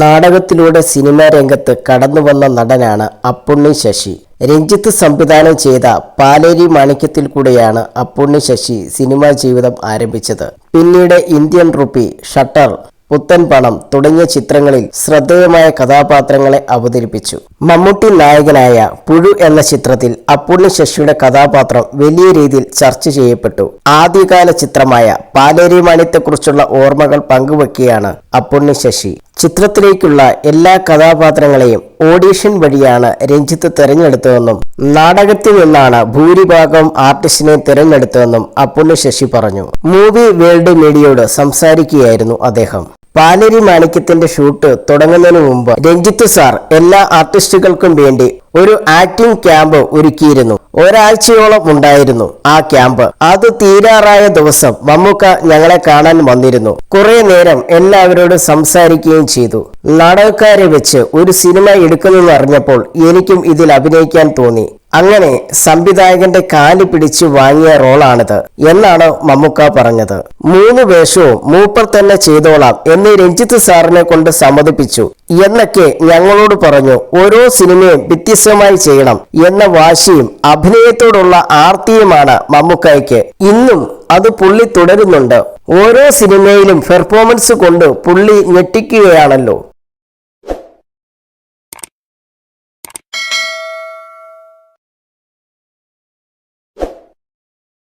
നാടകത്തിലൂടെ cinema രംഗത്ത് കടന്നു വന്ന നടനാണ് അപ്പുണ്ണി ശശി. രഞ്ജിത്ത് സംവിധാനം ചെയ്ത പാലേരി മാണിക്യത്തിൽ കൂടെയാണ് അപ്പുണ്ണി ശശി സിനിമാ ജീവിതം ആരംഭിച്ചത്. പിന്നീട് ഇന്ത്യൻ റുപ്പി ഷട്ടർ പുത്തൻ പണം തുടങ്ങിയ ചിത്രങ്ങളിൽ ശ്രദ്ധേയമായ കഥാപാത്രങ്ങളെ അവതരിപ്പിച്ചു. മമ്മൂട്ടി നായകനായ പുഴു എന്ന ചിത്രത്തിൽ അപ്പുണ്ണി ശശിയുടെ കഥാപാത്രം വലിയ രീതിയിൽ ചർച്ച ചെയ്യപ്പെട്ടു. ആദ്യകാല ചിത്രമായ പാലേരി മാണിത്തെക്കുറിച്ചുള്ള ഓർമ്മകൾ പങ്കുവെക്കുകയാണ് അപ്പുണ്ണി ശശി. ചിത്രത്തിലേക്കുള്ള എല്ലാ കഥാപാത്രങ്ങളെയും ഓഡീഷൻ വഴിയാണ് രഞ്ജിത്ത് തിരഞ്ഞെടുത്തതെന്നും നാടകത്തിൽ നിന്നാണ് ഭൂരിഭാഗം ആർട്ടിസ്റ്റിനെ തിരഞ്ഞെടുത്തതെന്നും അപ്പുണ്ണി ശശി പറഞ്ഞു. മൂവി വേൾഡ് മീഡിയയോട് സംസാരിക്കുകയായിരുന്നു അദ്ദേഹം. പാലേരി മാണിക്യത്തിന്റെ ഷൂട്ട് തുടങ്ങുന്നതിന് മുമ്പ് രഞ്ജിത്ത് സാർ എല്ലാ ആർട്ടിസ്റ്റുകൾക്കും വേണ്ടി ഒരു ആക്ടിംഗ് ക്യാമ്പ് ഒരുക്കിയിരുന്നു. ഒരാഴ്ചയോളം ഉണ്ടായിരുന്നു ആ ക്യാമ്പ്. അത് തീരാറായ ദിവസം മമ്മൂക്ക ഞങ്ങളെ കാണാൻ വന്നിരുന്നു. കുറെ നേരം എല്ലാവരോടും സംസാരിക്കുകയും ചെയ്തു. നാടകക്കാരെ വെച്ച് ഒരു സിനിമ എടുക്കുന്നെന്ന് അറിഞ്ഞപ്പോൾ എനിക്കും ഇതിൽ അഭിനയിക്കാൻ തോന്നി. അങ്ങനെ സംവിധായകന്റെ കാൽ പിടിച്ചു വാങ്ങിയ റോളാണിത് എന്നാണ് മമ്മൂക്ക പറഞ്ഞത്. മൂന്ന് വേഷവും മൂപ്പർ തന്നെ ചെയ്തോളാം എന്ന് രഞ്ജിത്ത് സാറിനെ കൊണ്ട് സമ്മതിപ്പിച്ചു. എന്നൊക്കെ ഞങ്ങളോട് പറഞ്ഞു ഓരോ സിനിമയും വ്യത്യസ്തമായി ചെയ്യണം എന്ന വാശിയും അഭിനയത്തോടുള്ള ആർത്തിയുമാണ് മമ്മൂക്കായ്ക്ക്. ഇന്നും അത് പുള്ളി തുടരുന്നുണ്ട്. ഓരോ സിനിമയിലും പെർഫോമൻസ് കൊണ്ട് പുള്ളി ഞെട്ടിക്കുകയാണല്ലോ.